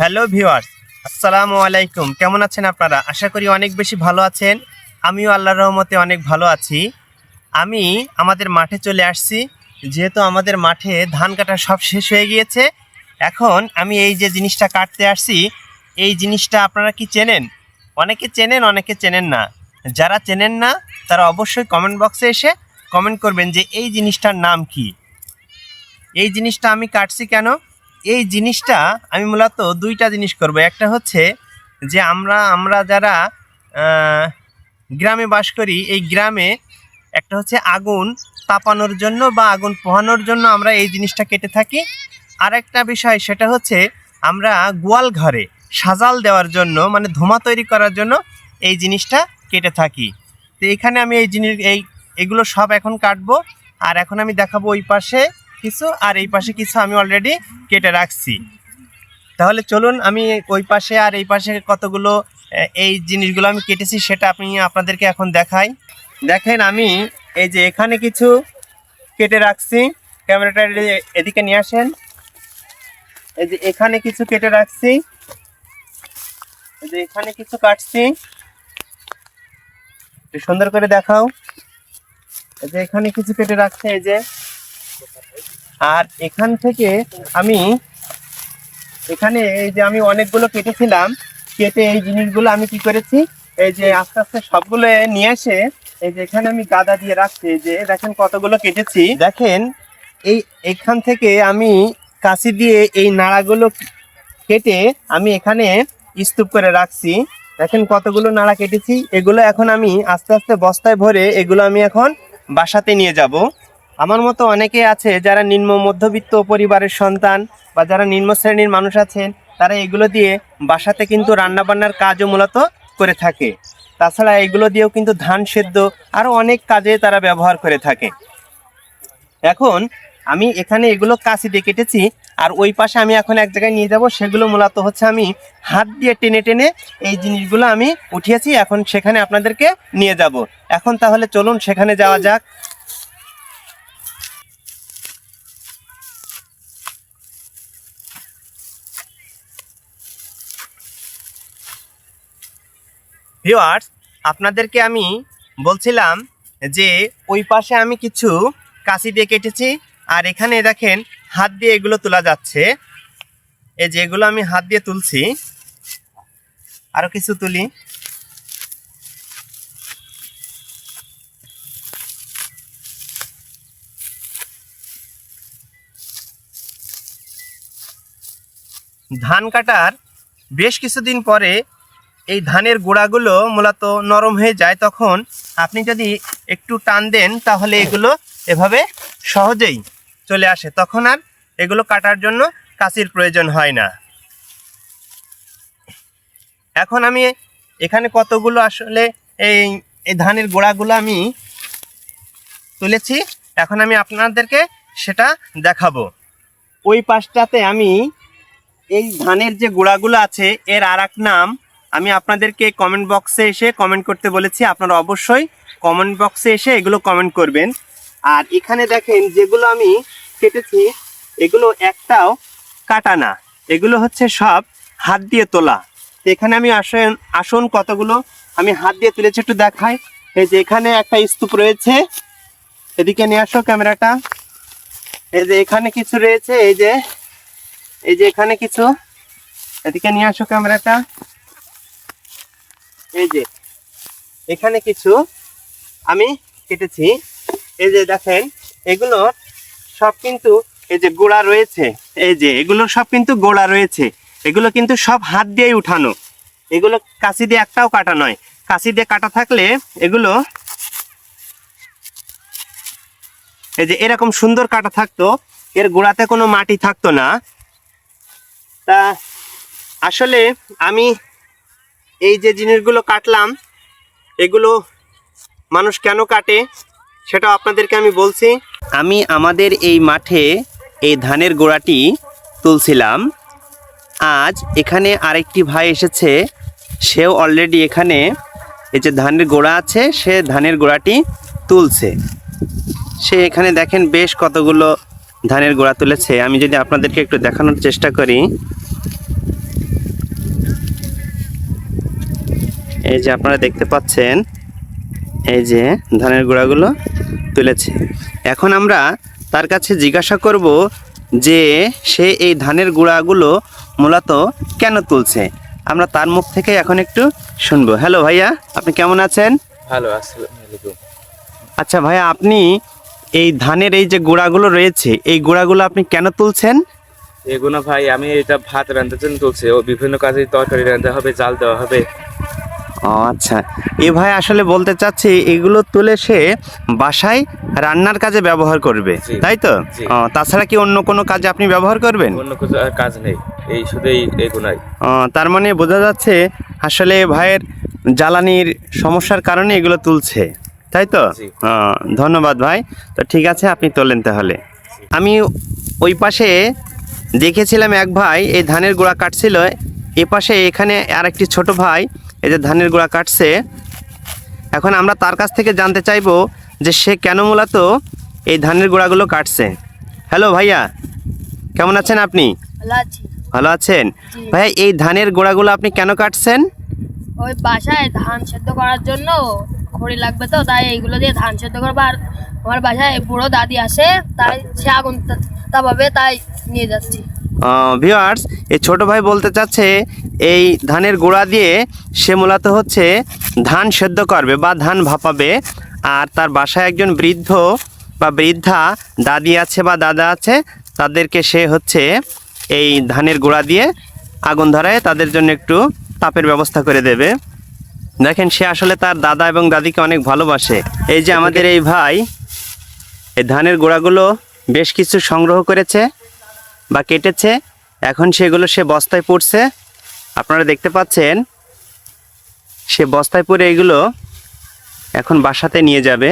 Hello viewers, আসসালামু আলাইকুম। কেমন আছেন আপনারা? আশা করি অনেক বেশি ভালো আছেন। আমিও আল্লাহর রহমতে অনেক ভালো আছি। আমি আমাদের মাঠে চলে আসছি। যেহেতু আমাদের মাঠে ধান কাটা সব শেষ হয়ে গিয়েছে, এখন আমি এই যে জিনিসটা কাটতে আসছি, এই জিনিসটা আপনারা কি চেনেন? অনেকে চেনেন অনেকে চেনেন না। যারা চেনেন না, তারা অবশ্যই কমেন্ট বক্সে এসে কমেন্ট করবেন যে এই জিনিসটার নাম কি? এই জিনিসটা আমি কাটছি কেন? এই জিনিসটা আমি মূলত দুইটা জিনিস করব। একটা হচ্ছে যে আমরা আমরা যারা গ্রামে বাস করি, এই গ্রামে একটা হচ্ছে আগুন তাপানোর জন্য বা আগুন পোহানোর জন্য আমরা এই জিনিসটা কেটে থাকি। আর একটা বিষয় সেটা হচ্ছে আমরা গোয়াল ঘরে সাজাল দেওয়ার জন্য মানে ধোঁয়া তৈরি করার জন্য এই জিনিসটা কেটে থাকি। তো এখানে আমি এই জিনিস, এই, এগুলো সব এখন কাটবো। আর এখন আমি দেখাবো ওই পাশে কিছু, আর এই পাশে কিছু আমি অলরেডি কেটে রাখছি। তাহলে চলুন, আমি ওই পাশে আর এই পাশে কতগুলো এই জিনিসগুলো আমি কেটেছি, সেটা আপনি আপনাদেরকে এখন দেখাই। দেখেন, আমি এই যে এখানে কিছু কেটে রাখছি। ক্যামেরাটা এদিকে নিয়ে আসেন। এই যে এখানে কিছু কেটে রাখছি। এই যে এখানে কিছু কাটছি। সুন্দর করে দেখাও। এই যে এখানে কিছু কেটে রাখছে, এই যে আর এখান থেকে আমি, এখানে এই যে আমি অনেকগুলো কেটেছিলাম, কেটে এই জিনিসগুলো আমি কি করেছি, এই যে আস্তে আস্তে সবগুলো নিয়ে এসে, এই যে এখানে আমি গাদা দিয়ে রাখছি যে দেখেন কতগুলো কেটেছি। দেখেন, এই এখান থেকে আমি কাশি দিয়ে এই নাড়াগুলো কেটে আমি এখানে স্তূপ করে রাখছি। দেখেন কতগুলো নাড়া কেটেছি, এগুলো এখন আমি আস্তে আস্তে বস্তায় ভরে এগুলো আমি এখন বাসাতে নিয়ে যাব। আমার মতো অনেকে আছে যারা নিম্ন মধ্যবিত্ত পরিবারের সন্তান বা যারা নিম্ন শ্রেণির মানুষ আছেন, তারা এগুলো দিয়ে বাসাতে কিন্তু রান্নাবান্নার কাজও মূলত করে থাকে। তাছাড়া এগুলো দিয়েও কিন্তু ধান সেদ্ধ আরও অনেক কাজে তারা ব্যবহার করে থাকে। এখন আমি এখানে এগুলো কাশি দিয়ে কেটেছি, আর ওই পাশে আমি এখন এক জায়গায় নিয়ে যাব, সেগুলো মূলত হচ্ছে আমি হাত দিয়ে টেনে টেনে এই জিনিসগুলো আমি উঠিয়েছি, এখন সেখানে আপনাদেরকে নিয়ে যাব। এখন তাহলে চলুন সেখানে যাওয়া যাক। ভিওয়ার্স আপনাদেরকে আমি বলছিলাম যে ওই পাশে আমি কিছু কাঁচি দিয়ে কেটেছি, আর এখানে দেখেন হাত দিয়ে এগুলো তোলা যাচ্ছে। এই যে এগুলো আমি হাত দিয়ে তুলছি। আরও কিছু তুলি। ধান কাটার বেশ কিছুদিন পরে এই ধানের গোড়াগুলো মূলত নরম হয়ে যায়, তখন আপনি যদি একটু টান দেন, তাহলে এগুলো এভাবে সহজেই চলে আসে। তখন আর এগুলো কাটার জন্য কাঁচির প্রয়োজন হয় না। এখন আমি এখানে কতগুলো আসলে এই এই ধানের গোড়াগুলো আমি তুলেছি, এখন আমি আপনাদেরকে সেটা দেখাবো। ওই পাশটাতে আমি এই ধানের যে গোড়াগুলো আছে, এর আর নাম আমি আপনাদেরকে কমেন্ট বক্সে এসে কমেন্ট করতে বলেছি, আপনারা অবশ্যই কমেন্ট বক্সে এসে এগুলো কমেন্ট করবেন। আর এখানে দেখেন, যেগুলো আমি কেটেছি, এগুলো একটাও কাটা না এগুলো হচ্ছে সব হাত দিয়ে তোলা। এখানে আমি আসন আসন কতগুলো আমি হাত দিয়ে তুলেছি একটু দেখাই। এই যে এখানে একটা স্তূপ রয়েছে। এদিকে নিয়ে আসো ক্যামেরাটা। এই যে এখানে কিছু রয়েছে, এই যে এই যে এখানে কিছু। এদিকে নিয়ে আসো ক্যামেরাটা। এই যে, এখানে কিছু আমি কেটেছি। এই যে দেখেন, এগুলো সব কিন্তু এই যে গোড়া রয়েছে। এই যে, এগুলো সব কিন্তু গোড়া রয়েছে। এগুলো কিন্তু সব হাত দিয়েই উঠানো। এগুলো কাঁচি দিয়ে একটাও কাটা নয়। কাঁচি দিয়ে কাটা থাকলে এগুলো এই যে এরকম সুন্দর কাটা থাকতো। এর গোড়াতে কোনো মাটি থাকতো না। তা আসলে আমি এই যে জিনিসগুলো কাটলাম, এগুলো মানুষ কেন কাটে সেটা আপনাদেরকে আমি বলছি। আমি আমাদের এই মাঠে এই ধানের গোড়াটি তুলছিলাম। আজ এখানে আরেকটি ভাই এসেছে, সেও অলরেডি এখানে এই যে ধানের গোড়া আছে, সে ধানের গোড়াটি তুলছে। সে এখানে দেখেন বেশ কতগুলো ধানের গোড়া তুলেছে। আমি যদি আপনাদেরকে একটু দেখানোর চেষ্টা করি। এই যে আপনারা দেখতে পাচ্ছেন এই যে ধানের গুঁড়াগুলো তুলেছে। এখন আমরা তার কাছে জিজ্ঞাসা করব যে সে এই ধানের গুঁড়াগুলো মূলত কেন তুলছে? আমরা তার মুখ থেকে এখন একটু শুনব। হ্যালো ভাইয়া আপনি কেমন আছেন? ভালো আসসালামু আচ্ছা ভাইয়া আপনি এই ধানের এই যে গুঁড়াগুলো রয়েছে এই গুঁড়াগুলো আপনি কেন তুলছেন? এগুলো ভাই আমি এটা ভাত রান্নার জন্য তুলছি। ও বিভিন্ন কাজে তরকারি রান্না হবে জাল দেওয়া হবে। আচ্ছা। এ ভাই আসলে বলতে চাচ্ছি এগুলো তুলে সে বাসায় রান্নার কাজে ব্যবহার করবে তাই তো? তাছাড়া কি অন্য কোনো কাজে আপনি ব্যবহার করবেন? অন্য আর কাজ নেই এই শুধু এই তার মানে বোঝা যাচ্ছে আসলে ভাইয়ের জ্বালানির সমস্যার কারণে এগুলো তুলছে তাই তো? ধন্যবাদ ভাই। তো ঠিক আছে আপনি তোলেন তাহলে। আমি ওই পাশে দেখেছিলাম এক ভাই এই ধানের গোড়া কাটছিল এ পাশে এখানে আর একটি ছোট ভাই এই যে ধানের গুঁড়া কাটছে এখন আমরা তার কাছ থেকে জানতে চাইব যে সে কেন মূলত এই ধানের গুঁড়াগুলো কাটছে। হ্যালো ভাইয়া কেমন আছেন আপনি? ভালো আছেন? ভাইয়া এই ধানের গোড়াগুলো আপনি কেন কাটছেন? ওই বাসায় ধান সেদ্ধ করার জন্য খড়ি লাগবে তো তাই এইগুলো দিয়ে ধান সেদ্ধ করব। আর আমার বাসায় বুড়ো দাদি আসে তাই সে আগুন তা- তাপাবে তাই নিয়ে যাচ্ছি। ভিওয়ার্স এই ছোট ভাই বলতে চাচ্ছে এই ধানের গোড়া দিয়ে সে মূলত হচ্ছে ধান সেদ্ধ করবে বা ধান ভাপাবে। আর তার বাসায় একজন বৃদ্ধ বা বৃদ্ধা দাদি আছে বা দাদা আছে, তাদেরকে সে হচ্ছে এই ধানের গোড়া দিয়ে আগুন ধরায় তাদের জন্য একটু তাপের ব্যবস্থা করে দেবে। দেখেন সে আসলে তার দাদা এবং দাদিকে অনেক ভালোবাসে। এই যে আমাদের এই ভাই, এই ধানের গোড়াগুলো বেশ কিছু সংগ্রহ করেছে বা কেটেছে। এখন সেগুলো সে বস্তায় পড়ছে। আপনারা দেখতে পাচ্ছেন, সে বস্তায় পরে এগুলো এখন বাসাতে নিয়ে যাবে।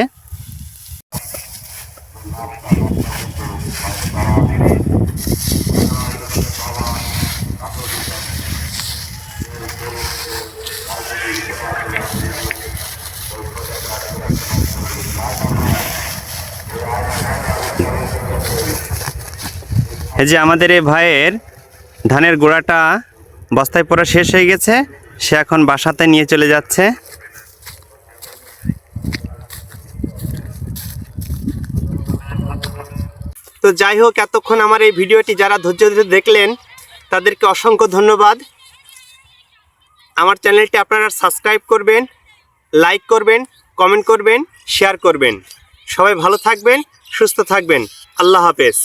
এই যে আমাদের এই ভাইয়ের ধানের গোড়াটা বস্তায় পড়া শেষ হয়ে গেছে। সে এখন বাসাতে নিয়ে চলে যাচ্ছে। তো যাই হোক, এতক্ষণ আমার এই ভিডিওটি যারা ধৈর্য ধরে দেখলেন, তাদেরকে অসংখ্য ধন্যবাদ। আমার চ্যানেলটি আপনারা সাবস্ক্রাইব করবেন, লাইক করবেন, কমেন্ট করবেন, শেয়ার করবেন। সবাই ভালো থাকবেন, সুস্থ থাকবেন। আল্লাহ হাফেজ।